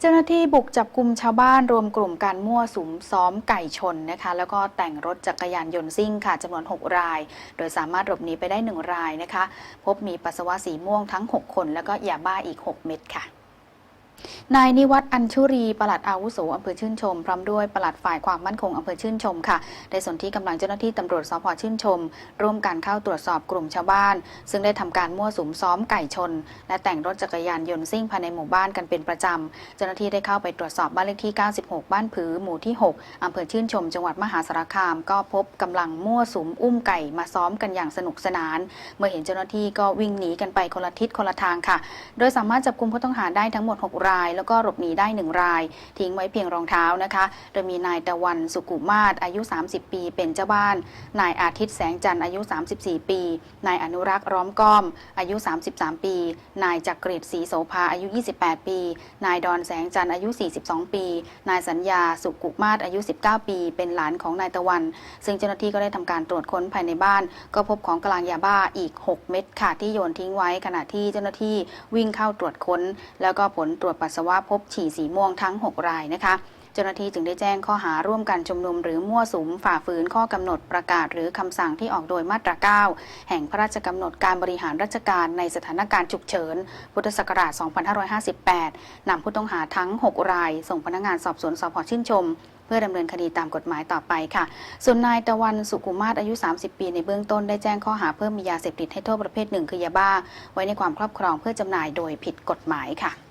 เจ้าหน้าที่บุกจับกลุ่มชาวบ้านรวมกลุ่มการมั่วสุมซ้อมไก่ชนนะคะ แล้วก็แต่งรถจักรยานยนต์ซิ่งค่ะจำนวน 6 ราย โดยสามารถหลบหนีไปได้ 1 รายนะคะ พบมีปัสสาวะสีม่วงทั้ง 6 คน แล้วก็ยาบ้าอีก 6 เม็ดค่ะ นายนิวัฒน์อัญชุรีปลัดอาวุโสอำเภอชื่นชม พร้อมด้วยปลัดฝ่ายความมั่นคงอำเภอชื่นชมค่ะ ได้สนที่กำลังเจ้าหน้าที่ตำรวจสพชื่นชม ร่วมกันเข้าตรวจสอบกลุ่มชาวบ้าน ซึ่งได้ทำการมั่วสุมซ้อมไก่ชน และแต่งรถจักรยานยนต์ซิ่งภายในหมู่บ้านกันเป็นประจำ เจ้าหน้าที่ได้เข้าไปตรวจสอบบ้านเลขที่ 96 บ้านผือหมู่ที่ 6อำเภอชื่นชม จังหวัดมหาสารคาม ก็พบกำลังมั่วสุมอุ้มไก่มาซ้อมกันอย่างสนุกสนาน เมื่อเห็นเจ้าหน้าที่ก็วิ่งหนีกันไปคนละทิศคนละทางค่ะ โดยสามารถจับกลุ่มผู้ต้องหาได้ทั้งหมด6ราย แล้วก็หลบหนีได้ 1 ราย ทิ้งไว้เพียงรองเท้านะคะ โดยมีนายตะวันสุกุมาศอายุ 30 ปี เป็นเจ้าบ้าน นายอาทิตย์แสงจันทร์อายุ 34 ปี นายอนุรักษ์ร้อมก้อม อายุ 33 ปี นายจักริดศรีโสภาอายุ 28 ปี นายดอนแสงจันทร์อายุ 42 ปี นายสัญญาสุกุมาศอายุ 19 ปี เป็นหลานของนายตะวัน ซึ่งเจ้าหน้าที่ก็ได้ทำการตรวจค้นภายในบ้าน ก็พบของกลางยาบ้าอีก 6 เม็ดค่ะที่โยนทิ้งไว้ขณะที่เจ้าหน้าที่วิ่งเข้าตรวจค้น แล้วก็ผลตรวจปัสสาวะพบฉี่สีม่วงทั้ง 6 รายนะคะ เจ้าหน้าที่จึงได้แจ้งข้อหาร่วมกันชุมนุมหรือมั่วสุมฝ่าฝืนข้อกำหนดประกาศหรือคำสั่งที่ออกโดยมาตรา 9 แห่งพระราชกำหนดการบริหารราชการในสถานการณ์ฉุกเฉิน พุทธศักราช 2558นำผู้ต้องหาทั้ง 6 ราย ส่งพนักงานสอบสวนสพชื่นชมเพื่อดำเนินคดีตามกฎหมายต่อไปค่ะ ส่วนนายตะวันสุขุมาศอายุ 30 ปี ในเบื้องต้นได้แจ้งข้อหาเพิ่มมียาเสพติดให้โทษประเภทหนึ่งคือยาบ้า ไว้ในความครอบครองเพื่อจำหน่ายโดยผิดกฎหมายค่ะ